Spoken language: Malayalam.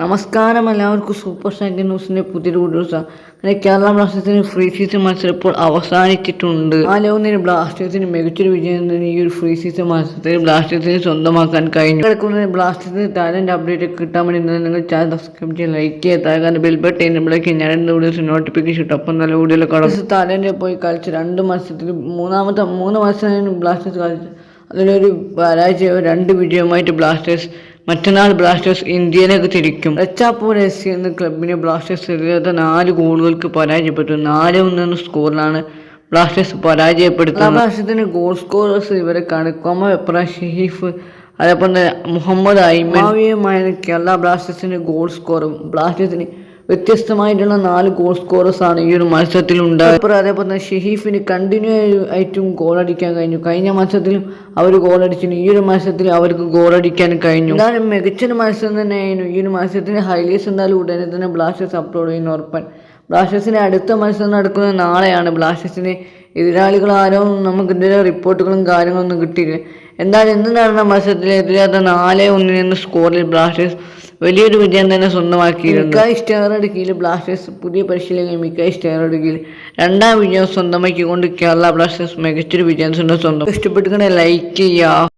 നമസ്കാരം എല്ലാവർക്കും സൂപ്പർ സെക്കൻഡ് ന്യൂസിന്റെ പുതിയൊരു വീഡിയോസ് അങ്ങനെ കേരള ബ്ലാസ്റ്റേഴ്സിന് ഫ്രീ സീസൺ മത്സരം ഇപ്പോൾ അവസാനിച്ചിട്ടുണ്ട്. നാല് ബ്ലാസ്റ്റേഴ്സിന് മികച്ചൊരു വിജയം തന്നെ ഈ ഒരു ഫ്രീ സീസൺ മത്സരത്തിൽ ബ്ലാസ്റ്റേഴ്സിന് സ്വന്തമാക്കാൻ കഴിഞ്ഞു. കിടക്കുന്ന ബ്ലാസ്റ്റേഴ്സിന് ടാലന്റ് അപ്ഡേറ്റ് കിട്ടാൻ വേണ്ടി നിങ്ങൾ ചാനൽ സബ്സ്ക്രൈബ് ചെയ്യാൻ ലൈക്ക് ചെയ്യുക. കാരണം ബെൽ ബട്ടൺ എന്നുമ്പോഴേക്ക് ഞാൻ എന്ത് വീഡിയോസ് നോട്ടിഫിക്കേഷൻ ഇട്ടു. അപ്പം നല്ല വീഡിയോയിൽ കടന്നു താരന്റെ പോയി കളിച്ച് രണ്ട് മത്സരത്തിൽ മൂന്നാമത്തെ മൂന്ന് മത്സരം ബ്ലാസ്റ്റേഴ്സ് കളിച്ചു അതിലൊരു പരാജയവും രണ്ട് വിജയവുമായിട്ട് ബ്ലാസ്റ്റേഴ്സ് മറ്റന്നാൾ ബ്ലാസ്റ്റേഴ്സ് ഇന്ത്യയിലേക്ക് തിരിക്കും. റച്ചാപ്പൂർ എസ് സി എന്ന ക്ലബിനെ ബ്ലാസ്റ്റേഴ്സ് എതിരാത്ത നാല് ഗോളുകൾക്ക് പരാജയപ്പെട്ടു. നാല് ഒന്നെന്ന സ്കോറിലാണ് ബ്ലാസ്റ്റേഴ്സ് പരാജയപ്പെടുത്തുന്നത് ബ്ലാസ്റ്റേഴ്സിന്റെ ഗോൾ സ്കോറേഴ്സ് ഇവരെ കൊമ വെപ്ര ഷെഹീഫ് അതേപോലെ തന്നെ മുഹമ്മദ് ഐമാവിയുമായ കേരള ബ്ലാസ്റ്റേഴ്സിന്റെ ഗോൾ സ്കോറും ബ്ലാസ്റ്റേഴ്സിന് വ്യത്യസ്തമായിട്ടുള്ള നാല് ഗോൾ സ്കോറേഴ്സ് ആണ് ഈ ഒരു മത്സരത്തിൽ ഉണ്ടായത്. അതേപോലെ തന്നെ ഷെഹീഫിന് കണ്ടിന്യൂ ആയിട്ടും ഗോൾ അടിക്കാൻ കഴിഞ്ഞു. കഴിഞ്ഞ മത്സരത്തിലും അവർ ഗോൾ അടിച്ചു ഈ ഒരു മത്സരത്തിൽ അവർക്ക് ഗോൾ അടിക്കാൻ കഴിഞ്ഞു. എന്തായാലും മികച്ചൊരു മത്സരം തന്നെയായിരുന്നു. ഈ ഒരു മത്സരത്തിന് ഹൈലൈറ്റ്സ് എന്തായാലും ഉടനെ തന്നെ ബ്ലാസ്റ്റേഴ്സ് അപ്ലോഡ് ചെയ്യുന്ന ഉറപ്പൻ ബ്ലാസ്റ്റേഴ്സിന്റെ അടുത്ത മത്സരം നടക്കുന്നത് നാളെയാണ്. ബ്ലാസ്റ്റേഴ്സിന് എതിരാളികൾ ആരോ നമുക്ക് ഇതിന്റെ റിപ്പോർട്ടുകളും കാര്യങ്ങളൊന്നും കിട്ടിയില്ല. എന്തായാലും ഇന്ന് നടന്ന മത്സരത്തിൽ എതിരാത്ത നാല് ഒന്നിന് എന്ന സ്കോറിൽ ബ്ലാസ്റ്റേഴ്സ് വലിയൊരു വിജയം തന്നെ സ്വന്തമാക്കിയിരുന്നു. മിക്കായി സ്റ്റേറോഡ് കീഴിൽ ബ്ലാസ്റ്റേഴ്സ് പുതിയ പരിശീലകൻ മിക്കായി സ്റ്റേറോഡ് കീഴിൽ രണ്ടാം വിജയം സ്വന്തമാക്കിക്കൊണ്ട് കേരള ബ്ലാസ്റ്റേഴ്സ് മികച്ചൊരു വിജയം സ്വന്തം സ്വന്തം. ഇഷ്ടപ്പെട്ടുകൊണ്ട് ലൈക്ക് ചെയ്യുക